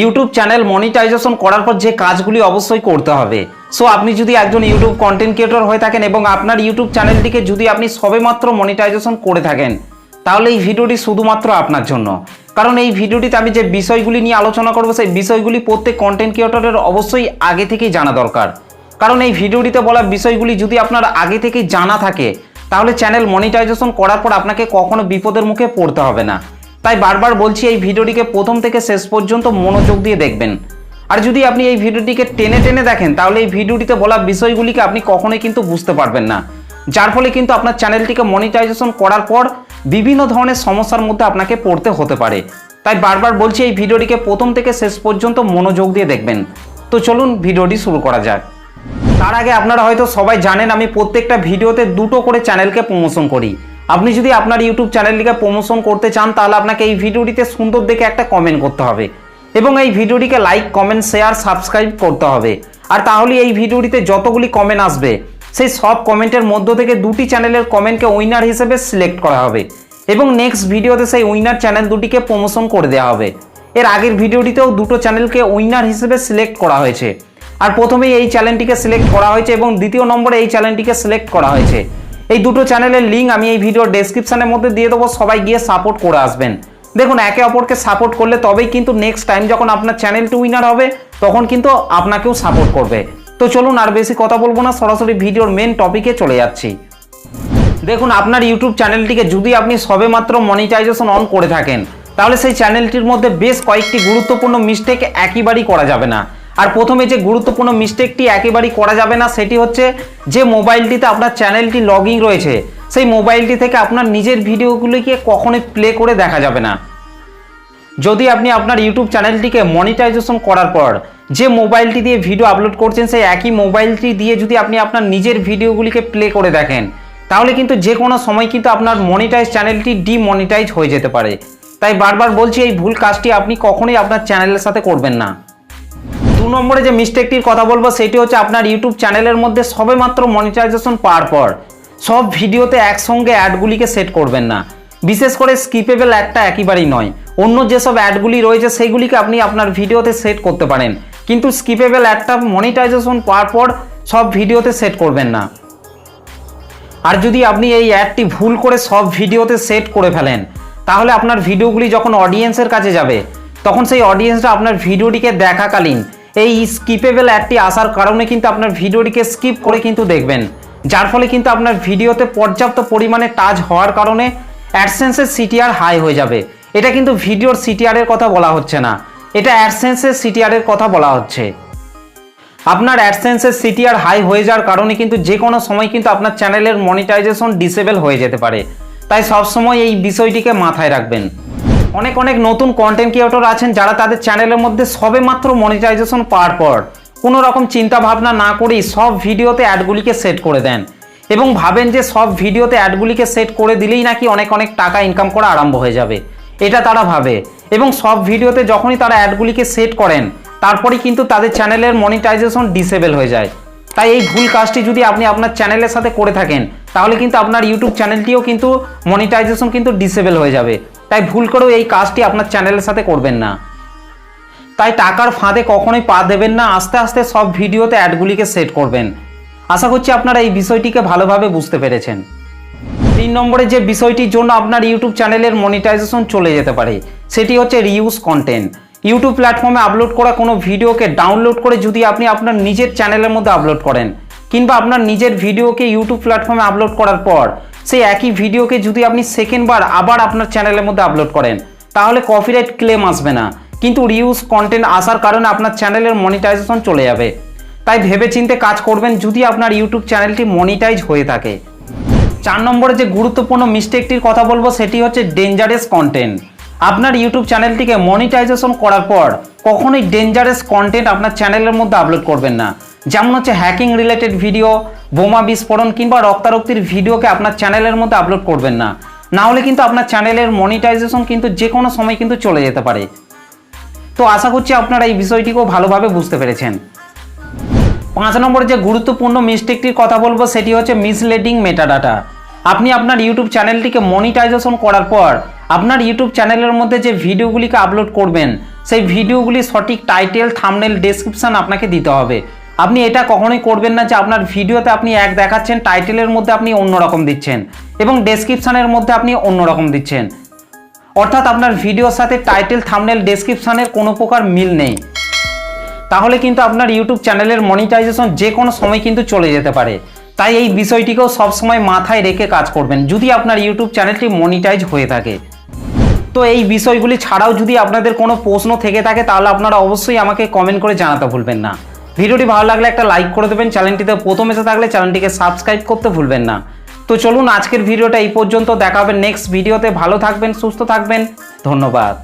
YouTube channel monetization করার পর যে কাজগুলি অবশ্যই করতে হবে। সো আপনি যদি একজন ইউটিউব কন্টেন্ট ক্রিয়েটর হয়ে থাকেন এবং আপনার ইউটিউব চ্যানেলটিকে যদি আপনি সবেমাত্র মনিটাইজেশন করে থাকেন, তাহলে এই ভিডিওটি শুধুমাত্র আপনার জন্য। কারণ এই ভিডিওটিতে আমি যে বিষয়গুলি নিয়ে আলোচনা করব, সেই বিষয়গুলি প্রত্যেক কন্টেন্ট ক্রিয়েটরের অবশ্যই আগে থেকেই জানা দরকার। কারণ এই ভিডিওটিতে বলা বিষয়গুলি যদি আপনার আগে থেকেই জানা থাকে, তাহলে চ্যানেল মনিটাইজেশন করার পর আপনাকে কখনো বিপদের মুখে পড়তে হবে না। তাই বারবার বলছি এই ভিডিওটিকে প্রথম থেকে শেষ পর্যন্ত মনোযোগ দিয়ে দেখবেন। আর যদি আপনি এই ভিডিওটিকে টেনে টেনে দেখেন, তাহলে এই ভিডিওটিতে বলা বিষয়গুলিকে আপনি কখনোই কিন্তু বুঝতে পারবেন না। যার ফলে কিন্তু আপনার চ্যানেলটিকে মনিটাইজেশন করার পর বিভিন্ন ধরনের সমস্যার মধ্যে আপনাকে পড়তে হতে পারে। তাই বারবার বলছি এই ভিডিওটিকে প্রথম থেকে শেষ পর্যন্ত মনোযোগ দিয়ে দেখবেন। তো চলুন ভিডিওটি শুরু করা যাক। তার আগে আপনারা হয়তো সবাই জানেন, আমি প্রত্যেকটা ভিডিওতে দুটো করে চ্যানেলকে প্রমোশন করি। আপনি যদি আপনার ইউটিউব চ্যানেলটিকে প্রমোশন করতে চান, তাহলে আপনাকে এই ভিডিওটিতে সুন্দর দেখে একটা কমেন্ট করতে হবে। এবং এই ভিডিওটিকে লাইক কমেন্ট শেয়ার সাবস্ক্রাইব করতে হবে। আর তাহলে এই ভিডিওটিতে যতগুলি কমেন্ট আসবে, সেই সব কমেন্টের মধ্য থেকে দুটি চ্যানেলের কমেন্টকে উইনার হিসেবে সিলেক্ট করা হবে। এবং নেক্সট ভিডিওতে সেই উইনার চ্যানেল দুটিকে প্রমোশন করে দেওয়া হবে। এর আগের ভিডিওটিতেও দুটো চ্যানেলকে উইনার হিসেবে সিলেক্ট করা হয়েছে। আর প্রথমেই এই চ্যানেলটিকে সিলেক্ট করা হয়েছে এবং দ্বিতীয় নম্বরে এই চ্যানেলটিকে সিলেক্ট করা হয়েছে। এই দুটো চ্যানেলের লিঙ্ক আমি এই ভিডিওর ডেসক্রিপশনের মধ্যে দিয়ে দেবো, সবাই গিয়ে সাপোর্ট করে আসবেন। দেখুন, একে অপরকে সাপোর্ট করলে তবেই কিন্তু নেক্সট টাইম যখন আপনার চ্যানেলটি উইনার হবে, তখন কিন্তু আপনাকেও সাপোর্ট করবে। তো চলুন, আর বেশি কথা বলব না, সরাসরি ভিডিওর মেন টপিকে চলে যাচ্ছি। দেখুন, আপনার ইউটিউব চ্যানেলটিকে যদি আপনি সবেমাত্র মনিটাইজেশন অন করে থাকেন, তাহলে সেই চ্যানেলটির মধ্যে বেশ কয়েকটি গুরুত্বপূর্ণ মিস্টেক একইবারই করা যাবে না। আর প্রথমে যে গুরুত্বপূর্ণ মিস্টেকটি একেবারেই করা যাবে না, সেটি হচ্ছে যে মোবাইলটিতে আপনার চ্যানেলটি লগইন রয়েছে, সেই মোবাইলটি থেকে আপনার নিজের ভিডিওগুলিকে কখনোই প্লে করে দেখা যাবে না। যদি আপনি আপনার ইউটিউব চ্যানেলটিকে মনিটাইজেশন করার পর যে মোবাইলটি দিয়ে ভিডিও আপলোড করছেন, সেই একই মোবাইলটি দিয়ে যদি আপনি আপনার নিজের ভিডিওগুলিকে প্লে করে দেখেন, তাহলে কিন্তু যে কোনো সময় কিন্তু আপনার মনিটাইজ চ্যানেলটি ডিমনিটাইজ হয়ে যেতে পারে। তাই বারবার বলছি, এই ভুল কাজটি আপনি কখনোই আপনার চ্যানেলের সাথে করবেন না। নম্বরে যে মিস্টেকটির কথা বলব, সেটি হচ্ছে আপনার ইউটিউব চ্যানেলের মধ্যে সবেমাত্র মনিটাইজেশন পাওয়ার পর সব ভিডিওতে একসঙ্গে অ্যাডগুলিকে সেট করবেন না। বিশেষ করে স্কিপেবল অ্যাডটা একেবারেই নয়। অন্য যেসব অ্যাডগুলি রয়েছে সেইগুলিকে আপনি আপনার ভিডিওতে সেট করতে পারেন। কিন্তু স্কিপেবল অ্যাডটা মনিটাইজেশন পাওয়ার পর সব ভিডিওতে সেট করবেন না। আর যদি আপনি এই অ্যাডটি ভুল করে সব ভিডিওতে সেট করে ফেলেন, তাহলে আপনার ভিডিওগুলি যখন অডিয়েন্সের কাছে যাবে, তখন সেই অডিয়েন্সরা আপনার ভিডিওটিকে দেখাকালীন এই স্কিপেবল অ্যাডটি আসার কারণে কিন্তু আপনার ভিডিওটিকে স্কিপ করে কিন্তু দেখবেন। যার ফলে কিন্তু আপনার ভিডিওতে পর্যাপ্ত পরিমাণে টাচ হওয়ার কারণে অ্যাডসেন্সের সিটিআর হাই হয়ে যাবে। এটা কিন্তু ভিডিওর সিটিআরের কথা বলা হচ্ছে না। এটা অ্যাডসেন্সের সিটিআরের কথা বলা হচ্ছে। আপনার অ্যাডসেন্সের সিটিআর হাই হয়ে যাওয়ার কারণে কিন্তু যে কোনো সময় কিন্তু আপনার চ্যানেলের মনিটাইজেশন ডিসেবল হয়ে যেতে পারে। তাই সবসময় এই বিষয়টিকে মাথায় রাখবেন। অনেক অনেক নতুন কন্টেন্ট ক্রিয়েটর আছেন যারা তাদের চ্যানেলের মধ্যে সবেমাত্র মনিটাইজেশন পাওয়ার পর কোনো রকম চিন্তা ভাবনা না করেই সব ভিডিওতে অ্যাডগুলিকে সেট করে দেন। এবং ভাবেন যে সব ভিডিওতে অ্যাডগুলিকে সেট করে দিলেই নাকি অনেক অনেক টাকা ইনকাম করা আরম্ভ হয়ে যাবে। এটা তারা ভাবে। এবং সব ভিডিওতে যখনই তারা অ্যাডগুলিকে সেট করেন, তারপরেই কিন্তু তাদের চ্যানেলের মনিটাইজেশন ডিসেবল হয়ে যায়। তাই এই ভুল কাজটি যদি আপনি আপনার চ্যানেলের সাথে করে থাকেন, তাহলে কিন্তু আপনার ইউটিউব চ্যানেলটিও কিন্তু মনিটাইজেশন কিন্তু ডিসেবল হয়ে যাবে। তাই ভুল করেও এই কাজটি আপনার চ্যানেলের সাথে করবেন না। তাই টাকার ফাঁদে কখনোই পা দেবেন না, আস্তে আস্তে সব ভিডিওতে অ্যাডগুলিকে সেট করবেন। আশা করছি আপনারা এই বিষয়টিকে ভালোভাবে বুঝতে পেরেছেন। তিন নম্বরে যে বিষয়টির জন্য আপনার ইউটিউব চ্যানেলের মনিটাইজেশন চলে যেতে পারে, সেটি হচ্ছে রিউজ কন্টেন্ট ইউটিউব প্ল্যাটফর্মে আপলোড করা কোনো ভিডিওকে ডাউনলোড করে যদি আপনি আপনার নিজের চ্যানেলের মধ্যে আপলোড করেন কিংবা আপনার নিজের ভিডিওকে ইউটিউব প্ল্যাটফর্মে আপলোড করার পর, সেই একই ভিডিওকে যদি আপনি সেকেন্ডবার আবার আপনার চ্যানেলের মধ্যে আপলোড করেন, তাহলে কপিরাইট ক্লেম আসবে না। কিন্তু রিউজ কন্টেন্ট আসার কারণে আপনার চ্যানেলের মনিটাইজেশন চলে যাবে। তাই ভেবেচিন্তে কাজ করবেন যদি আপনার ইউটিউব চ্যানেলটি মনিটাইজ হয়ে থাকে। চার নম্বরে যে গুরুত্বপূর্ণ মিস্টেকটির কথা বলব, সেটি হচ্ছে ডেঞ্জারাস কন্টেন্ট আপনার ইউটিউব চ্যানেলটিকে মনিটাইজেশন করার পর কখনোই ডেঞ্জারাস কন্টেন্ট আপনার চ্যানেলের মধ্যে আপলোড করবেন না। যেমন হচ্ছে হ্যাকিং রিলেটেড ভিডিও বোমা বিস্ফোরণ কিংবা রক্তারক্তির ভিডিওকে আপনার চ্যানেলের মধ্যে আপলোড করবেন না। না হলে কিন্তু আপনার চ্যানেলের মনিটাইজেশন কিন্তু যে কোনো সময় কিন্তু চলে যেতে পারে। তো আশা করছি আপনারা এই বিষয়টিকেও ভালোভাবে বুঝতে পেরেছেন। পাঁচ নম্বরে যে গুরুত্বপূর্ণ মিস্টেকটির কথা বলব, সেটি হচ্ছে মিসলেডিং মেটাডাটা আপনি আপনার ইউটিউব চ্যানেলটিকে মনিটাইজেশন করার পর আপনার ইউটিউব চ্যানেলের মধ্যে যে ভিডিওগুলিকে আপলোড করবেন সেই ভিডিওগুলি সঠিক টাইটেল থামনেল ডেসক্রিপশন আপনাকে দিতে হবে। আপনি এটা কখনোই করবেন না যে আপনার ভিডিওতে আপনি এক দেখাচ্ছেন টাইটেলের মধ্যে আপনি অন্যরকম দিচ্ছেন এবং ডেসক্রিপশানের মধ্যে আপনি অন্যরকম দিচ্ছেন। অর্থাৎ আপনার ভিডিওর সাথে টাইটেল থামনেল ডেসক্রিপশানের কোনো প্রকার মিল নেই। তাহলে কিন্তু আপনার ইউটিউব চ্যানেলের মনিটাইজেশন যে কোনো সময় কিন্তু চলে যেতে পারে। তাই এই বিষয়টিকেও সবসময় মাথায় রেখে কাজ করবেন। যদি আপনার ইউটিউব চ্যানেলটি মনিটাইজ হয়ে থাকে তো এই বিষয়গুলি ছাড়াও যদি আপনাদের কোনো প্রশ্ন থেকে থাকে, তাহলে আপনারা অবশ্যই আমাকে কমেন্ট করে জানাতে ভুলবেন না। ভিডিওটি ভালো লাগলে একটা লাইক করে দেবেন, চ্যানেলটিতে প্রথম এসে থাকলে চ্যানেলটিকে সাবস্ক্রাইব করতে ভুলবেন না। তো চলুন আজকের ভিডিওটা এই পর্যন্ত দেখাবেন নেক্সট ভিডিওতে ভালো থাকবেন, সুস্থ থাকবেন, ধন্যবাদ।